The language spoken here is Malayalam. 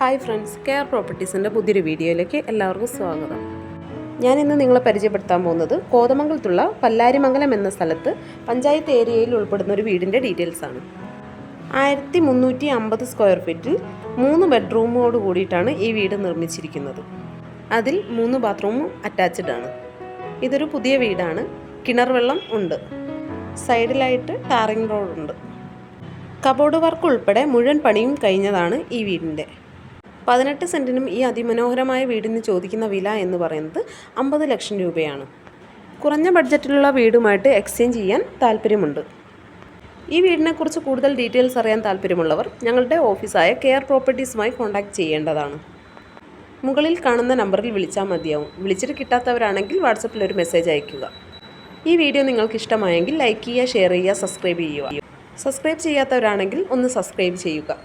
ഹായ് ഫ്രണ്ട്സ് കെയർ പ്രോപ്പർട്ടീസിന്റെ പുതിയൊരു വീഡിയോയിലേക്ക് എല്ലാവർക്കും സ്വാഗതം. ഞാൻ ഇന്ന് നിങ്ങളെ പരിചയപ്പെടുത്താൻ പോകുന്നത് കോതമംഗലത്തുള്ള പല്ലാരിമംഗലം എന്ന സ്ഥലത്ത് പഞ്ചായത്ത് ഏരിയയിൽ ഉൾപ്പെടുന്ന ഒരു വീടിന്റെ ഡീറ്റെയിൽസ് ആണ്. ആയിരത്തി മുന്നൂറ്റി അമ്പത് സ്ക്വയർ ഫീറ്റിൽ മൂന്ന് ബെഡ്റൂമോട് കൂടിയിട്ടാണ് ഈ വീട് നിർമ്മിച്ചിരിക്കുന്നത്. അതിൽ മൂന്ന് ബാത്റൂമും അറ്റാച്ച്ഡ് ആണ്. ഇതൊരു പുതിയ വീടാണ്. കിണർ വെള്ളം ഉണ്ട്. സൈഡിലായിട്ട് ടാറിംഗ് റോഡുണ്ട്. കബോർഡ് വർക്ക് ഉൾപ്പെടെ മുഴുവൻ പണിയും കഴിഞ്ഞതാണ് ഈ വീടിന്റെ. പതിനെട്ട് സെന്റിനും ഈ അതിമനോഹരമായ വീടിന് ചോദിക്കുന്ന വില എന്ന് പറയുന്നത് അമ്പത് ലക്ഷം രൂപയാണ്. കുറഞ്ഞ ബഡ്ജറ്റിലുള്ള വീടുമായിട്ട് എക്സ്ചേഞ്ച് ചെയ്യാൻ താല്പര്യമുണ്ട്. ഈ വീടിനെക്കുറിച്ച് കൂടുതൽ ഡീറ്റെയിൽസ് അറിയാൻ താല്പര്യമുള്ളവർ ഞങ്ങളുടെ ഓഫീസായ കെയർ പ്രോപ്പർട്ടീസുമായി കോൺടാക്റ്റ് ചെയ്യേണ്ടതാണ്. മുകളിൽ കാണുന്ന നമ്പറിൽ വിളിച്ചാൽ മതിയാവും. വിളിച്ചിട്ട് കിട്ടാത്തവരാണെങ്കിൽ വാട്സപ്പിൽ ഒരു മെസ്സേജ് അയയ്ക്കുക. ഈ വീഡിയോ നിങ്ങൾക്ക് ഇഷ്ടമായെങ്കിൽ ലൈക്ക് ചെയ്യുക ഷെയർ ചെയ്യുക സബ്സ്ക്രൈബ് ചെയ്യുക. സബ്സ്ക്രൈബ് ചെയ്യാത്തവരാണെങ്കിൽ ഒന്ന് സബ്സ്ക്രൈബ് ചെയ്യുക.